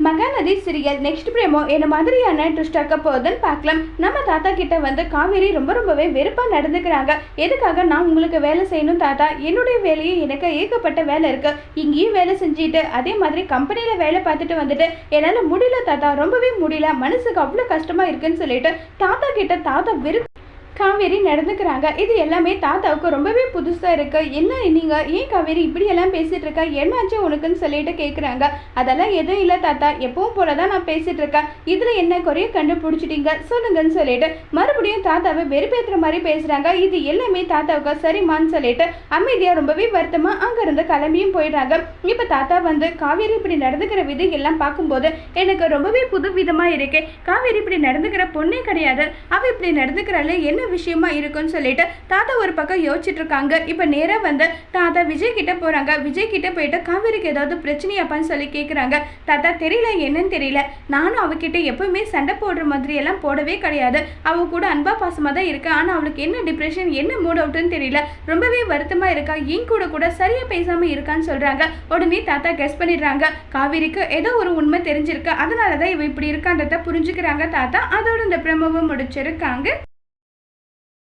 Mahanadi serial next பிரேமோ என்ன மாதிரியான twist ஆக்க போகுதுன்னு பார்க்கலாம். நம்ம தாத்தா கிட்ட வந்து காவேரி ரொம்ப ரொம்பவே வெறுப்பாக நடந்துக்கிறாங்க. எதுக்காக நான் உங்களுக்கு வேலை செய்யணும் தாத்தா? என்னுடைய வேலையை எனக்கு ஏகப்பட்ட வேலை இருக்குது இங்கேயும் வேலை செஞ்சுட்டு அதே மாதிரி கம்பெனியில் வேலை பார்த்துட்டு வந்துட்டு என்னால் முடியல தாத்தா. ரொம்பவே முடியல. மனசுக்கு அவ்வளோ கஷ்டமாக இருக்குன்னு சொல்லிட்டு தாத்தா கிட்ட தாத்தா வெறுப்பு காவேரி நடந்துக்கிறாங்க. இது எல்லாமே தாத்தாவுக்கு ரொம்பவே புதுசாக இருக்கு. என்ன நீங்க ஏன் காவேரி இப்படி எல்லாம் பேசிட்டு இருக்க? என்னாச்சு உனக்குன்னு சொல்லிட்டு கேட்குறாங்க அதெல்லாம் எதுவும் இல்லை தாத்தா. எப்பவும் போல தான் நான் பேசிட்டு இருக்கேன். இதில் என்ன குறைய கண்டுபிடிச்சிட்டீங்க? சொல்லுங்கன்னு சொல்லிட்டு மறுபடியும் தாத்தாவை வெறுப்பேற்றுற மாதிரி பேசுறாங்க. இது எல்லாமே தாத்தாவுக்கு சரிம்மான்னு சொல்லிட்டு அமைதியாக ரொம்பவே வருத்தமா அங்கிருந்து கிளம்பியும் போயிடுறாங்க. இப்போ தாத்தா வந்து காவேரி இப்படி நடந்துக்கிற விதை எல்லாம் பார்க்கும்போது எனக்கு ரொம்பவே புது விதமாக இருக்கு. காவேரி இப்படி நடந்துக்கிற பொண்ணே கிடையாது. அவ இப்படி நடந்துக்கிறாள் என்ன விஷயமா இருக்குன்னு சொல்லிட்டு தாத்தா ஒரு பக்கம் யோசிச்சுட்டு இருக்காங்க இப்போ நேராக வந்து தாத்தா விஜய் கிட்ட போறாங்க. விஜய் கிட்ட போயிட்டு காவேரிக்கு ஏதாவது பிரச்சனையாப்பான்னு சொல்லி கேட்குறாங்க தாத்தா தெரியல என்னன்னு தெரியல. நானும் அவகிட்ட எப்பவுமே சண்டை போடுற மாதிரி எல்லாம் போடவே கிடையாது. அவ கூட அன்பா பாசமா தான் இருக்கா. ஆனால் அவளுக்கு என்ன டிப்ரெஷன் என்ன மூட் அவுட்டுன்னு தெரியல. ரொம்பவே வருத்தமா இருக்கா. என் கூட கூட சரியா பேசாம இருக்கான்னு சொல்றாங்க. உடனே தாத்தா கெஸ் பண்ணிடுறாங்க. காவேரிக்கு ஏதோ ஒரு உண்மை தெரிஞ்சிருக்கு. அதனால தான் இவ இப்படி இருக்கான்றத புரிஞ்சுக்கிறாங்க தாத்தா. அதோட இந்த பிரமவை முடிச்சிருக்காங்க.